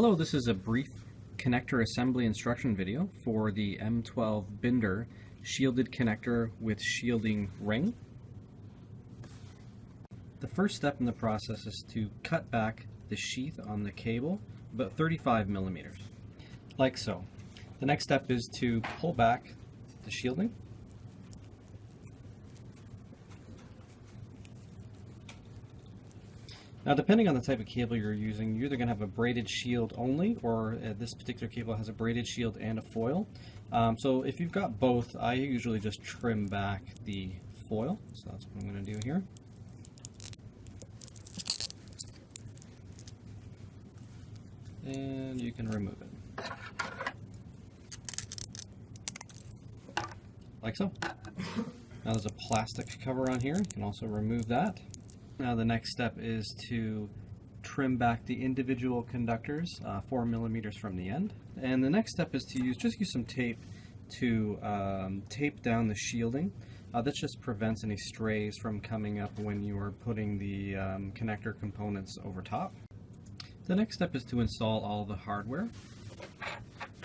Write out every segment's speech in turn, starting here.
Hello, this is a brief connector assembly instruction video for the M12 Binder shielded connector with shielding ring. The first step in the process is to cut back the sheath on the cable about 35 millimeters, like so. The next step is to pull back the shielding Now depending on the type of cable you're using, you're either going to have a braided shield only, or uh, this particular cable has a braided shield and a foil. Um, so if you've got both, I usually just trim back the foil. So that's what I'm going to do here. And you can remove it. Like so. Now there's a plastic cover on here. You can also remove that. Now the next step is to trim back the individual conductors uh, four millimeters from the end. And the next step is to use just use some tape to um, tape down the shielding. Uh, that just prevents any strays from coming up when you are putting the um, connector components over top. The next step is to install all the hardware.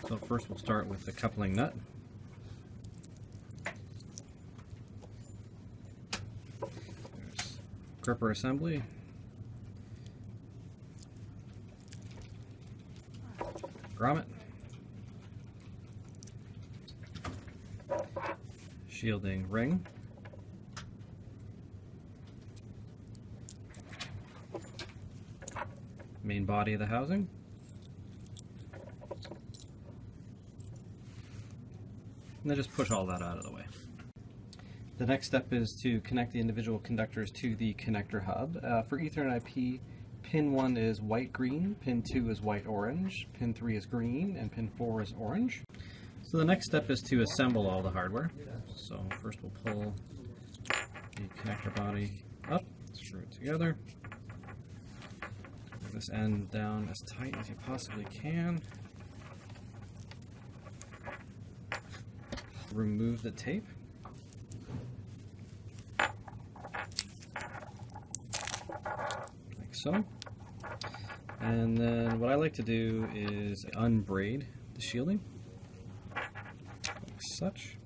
So first we'll start with the coupling nut. Gripper assembly. Grommet. Shielding ring. Main body of the housing. And then just push all that out of the way. The next step is to connect the individual conductors to the connector hub. Uh, for Ethernet IP, pin 1 is white-green, pin 2 is white-orange, pin 3 is green, and pin 4 is orange. So the next step is to assemble all the hardware. So first we'll pull the connector body up, screw it together. Get this end down as tight as you possibly can. Remove the tape. So. And then what I like to do is unbraid the shielding, like such.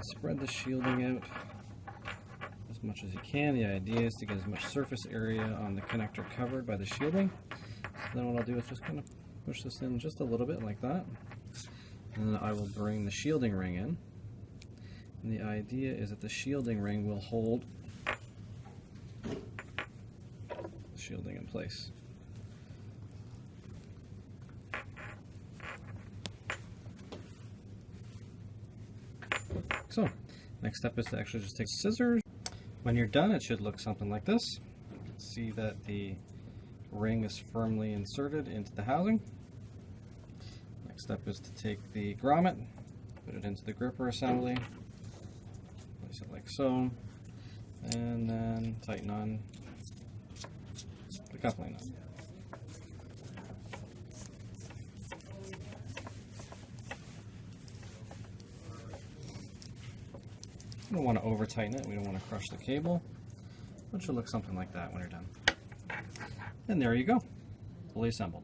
Spread the shielding out much as you can. The idea is to get as much surface area on the connector covered by the shielding. So then what I'll do is just kind of push this in just a little bit like that. And then I will bring the shielding ring in. And the idea is that the shielding ring will hold the shielding in place. So, next step is to actually just take scissors when you're done, it should look something like this. See that the ring is firmly inserted into the housing. Next step is to take the grommet, put it into the gripper assembly, place it like so, and then tighten on the coupling nut. We don't want to over tighten it, we don't want to crush the cable. It should look something like that when you're done. And there you go, fully assembled.